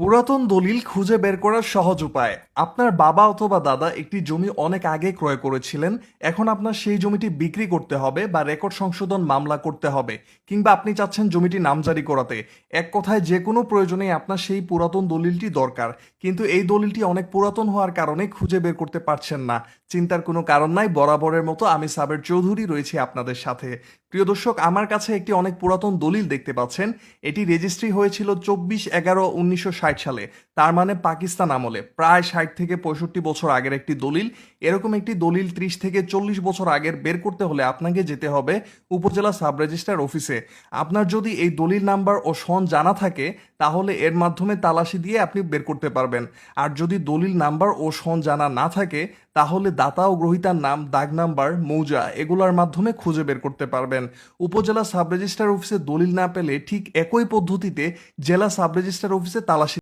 পুরাতন দলিল খুঁজে বের করার সহজ উপায়। আপনার বাবা অথবা দাদা একটি জমি অনেক আগে ক্রয় করেছিলেন, এখন আপনার সেই জমিটি বিক্রি করতে হবে বা রেকর্ড সংশোধন মামলা করতে হবে, কিংবা আপনি চাচ্ছেন জমিটি নামজারি করাতে। এক কথায়, যে কোনো প্রয়োজনে আপনার সেই পুরাতন দলিলটি দরকার, কিন্তু এই দলিলটি অনেক পুরাতন হওয়ার কারণে খুঁজে বের করতে পারছেন না। চিন্তার কোনো কারণ নাই, বরাবরের মতো আমি সাবের চৌধুরী রয়েছি আপনাদের সাথে। প্রিয় দর্শক, আমার কাছে একটি অনেক পুরাতন দলিল দেখতে পাচ্ছেন। এটি রেজিস্ট্রি হয়েছিল চব্বিশ এগারো উনিশশো ষাট সালে তার মানে পাকিস্তান আমলে প্রায় ষাট থেকে পঁয়ষট্টি বছর আগের একটি দলিল। এরকম একটি দলিল ত্রিশ থেকে চল্লিশ বছর আগের বের করতে হলে আপনাকে যেতে হবে উপজেলা সাব রেজিস্ট্রার অফিসে। আপনার যদি এই দলিল নাম্বার ও সন জানা থাকে, তাহলে এর মাধ্যমে তালাশি দিয়ে আপনি বের করতে পারবেন। আর যদি দলিল নাম্বার ও সন জানা না থাকে, তাহলে দাতা ও গ্রহিতার নাম, দাগ নাম্বার, মৌজা এগুলোর মাধ্যমে খুঁজে বের করতে পারবেন। উপজেলা সাব রেজিস্ট্রার অফিসে দলিল না পেলে ঠিক একই পদ্ধতিতে জেলা সাব রেজিস্ট্রার অফিসে তালাশি